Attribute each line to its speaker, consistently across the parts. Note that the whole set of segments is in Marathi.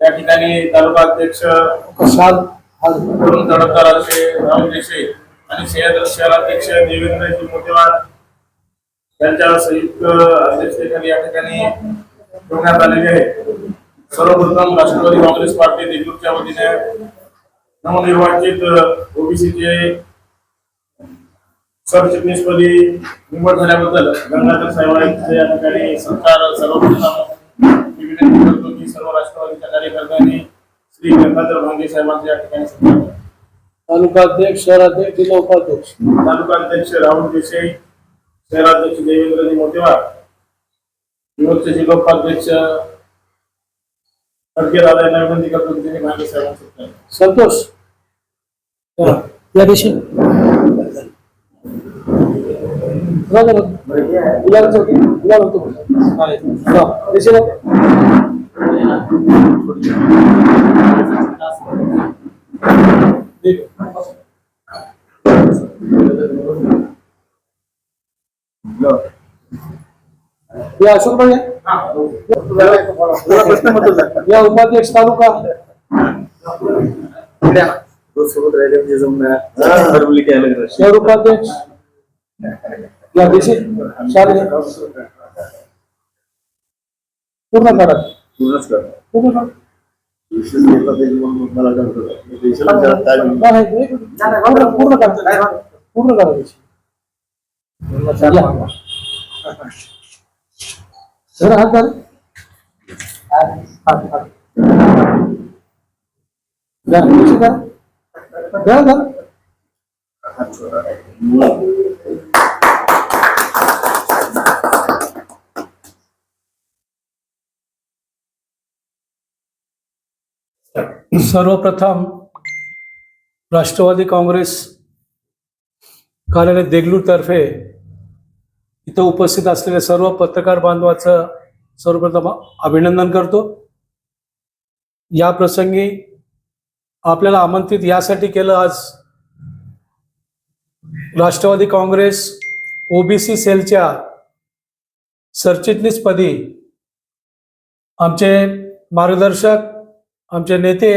Speaker 1: त्या ठिकाणी तालुका अध्यक्ष वरुण तडकदार असे राहुल देशे आणि शहर शहराध्यक्ष देवेंद्रजी मोतेवार यांच्या संयुक्त अध्यक्षतेखाली या ठिकाणी ठेवण्यात आलेले आहे. सर्वप्रथम राष्ट्रवादी काँग्रेस पार्टी देशमुखच्या वतीने नवनिर्वाचित ओबीसीचे सरचिटणीसपदी निवड झाल्याबद्दल गंगाधर साहेबांचे या ठिकाणी सरकार सर्वप्रथम विनंती की सर्व राष्ट्रवादीच्या कार्यकर्त्यांनी श्री गंगाधर भांगे साहेबांचे या ठिकाणी.
Speaker 2: तालुका अध्यक्ष शहराध्यक्ष जिल्हा उपाध्यक्ष.
Speaker 1: तालुका अध्यक्ष राहुल देसाई शहराध्यक्ष देवेंद्रजी मोतेवार विरोधचे जिल्होपाध्यक्ष खडके दादा यांना विनंती करतो की त्यांनी भांगे साहेबांचे सत्कार करावा.
Speaker 2: संतोष या दिवशी जामुन. गुलाब जामुन. गुलाब जामुन. आहे. हा, दिशी बघ. ठीक आहे. या अशोक भाई या उपाध्यक्ष तालुका शहर उपाध्यक्ष या दिशी शालेय पूर्ण करा पूर्ण करा नाही, नाही, पूर्ण पूर्ण करा पूर्ण करा दिशी या. जरा हात धर. हात, हात. द्या, दिशी करा. द्या, द्या. सर्वप्रथम राष्ट्रवादी काँग्रेस कार्यालय देगलूरतर्फे इथं उपस्थित असलेल्या सर्व पत्रकार बांधवाचं सर्वप्रथम अभिनंदन करतो. या प्रसंगी आपल्याला आमंत्रित यासाठी केलं आज राष्ट्रवादी काँग्रेस ओबीसी सेलच्या सरचिटणीसपदी आमचे मार्गदर्शक आमचे नेते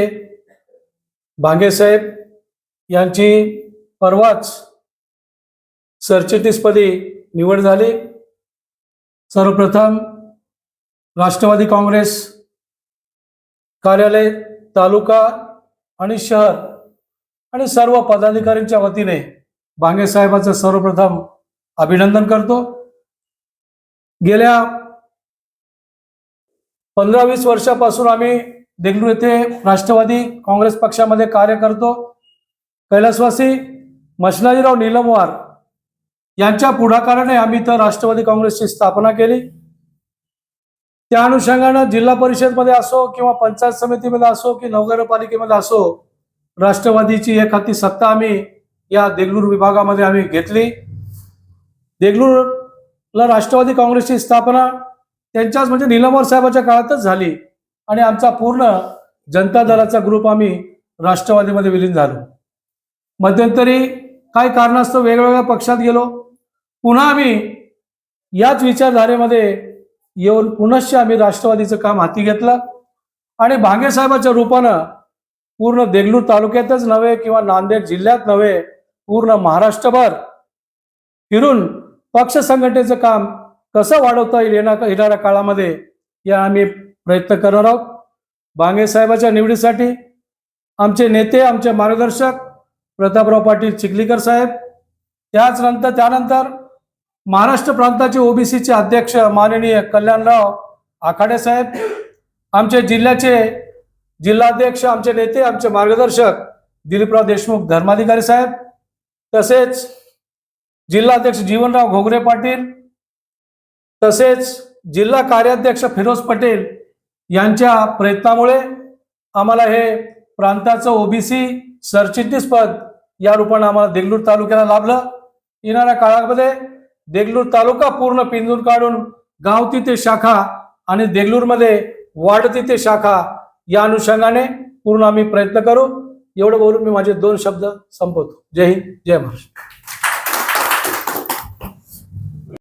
Speaker 2: भांगेसाहेब यांची परवाच सरचिटणीसपदी निवड झाली. सर्वप्रथम राष्ट्रवादी काँग्रेस कार्यालय तालुका आणि शहर आणि सर्व पदाधिकाऱ्यांच्या वतीने भांगेसाहेबाचं सर्वप्रथम अभिनंदन करतो. गेल्या पंधरा वीस वर्षापासून आम्ही देगलूर येथे राष्ट्रवादी काँग्रेस पक्षामध्ये कार्य करतो कैलासवासी मशनाजीराव निलमवार यांच्या पुढाकाराने आम्ही तर राष्ट्रवादी काँग्रेसची स्थापना केली. त्या अनुषंगानं जिल्हा परिषदमध्ये असो किंवा पंचायत समितीमध्ये असो की नगरपालिकेमध्ये असो राष्ट्रवादीची एक हाती सत्ता आम्ही या देगलूर विभागामध्ये आम्ही घेतली. देगलूरला राष्ट्रवादी काँग्रेसची स्थापना त्यांच्याच म्हणजे निलमवार साहेबाच्या काळातच झाली. आणि आमचा पूर्ण जनता दलाचा ग्रुप आम्ही राष्ट्रवादीमध्ये विलीन झालो. मध्यंतरी काय कारणास्तव वेगवेगळ्या पक्षात गेलो. पुन्हा आम्ही याच विचारधारेमध्ये येऊन पुनश्च आम्ही राष्ट्रवादीचं काम हाती घेतलं. आणि भांगे साहेबाच्या रूपानं पूर्ण देगलूर तालुक्यातच नव्हे किंवा नांदेड जिल्ह्यात नव्हे पूर्ण महाराष्ट्रभर फिरून पक्ष संघटनेचं काम कसं वाढवता येईल येणार येणाऱ्या काळामध्ये या आम्ही प्रयत्न करणार आहोत. बांगे साहेबाच्या निवडीसाठी आमचे नेते आमचे मार्गदर्शक प्रतापराव पाटील चिखलीकर साहेब त्याच नंतर त्यानंतर महाराष्ट्र प्रांताचे ओबीसीचे अध्यक्ष माननीय कल्याणराव आखाडे साहेब आमचे जिल्ह्याचे जिल्हाध्यक्ष आमचे नेते आमचे मार्गदर्शक दिलीपराव देशमुख धर्माधिकारी साहेब तसेच जिल्हाध्यक्ष जीवनराव घोगरे पाटील तसेच जिल्हा कार्याध्यक्ष फिरोज पटेल यांच्या प्रयत्नामुळे आम्हाला हे प्रांताचं ओबीसी सरचिटणीस पद या रूपाने आम्हाला देगलूर तालुक्याला लाभलं. येणाऱ्या काळामध्ये देगलूर तालुका पूर्ण पिंजून काढून गाव तिथे शाखा आणि देगलूरमध्ये वाढ तिथे शाखा या अनुषंगाने पूर्ण आम्ही प्रयत्न करू. एवढं बोलून मी माझे दोन शब्द संपवतो. जय हिंद जय महाराष्ट्र.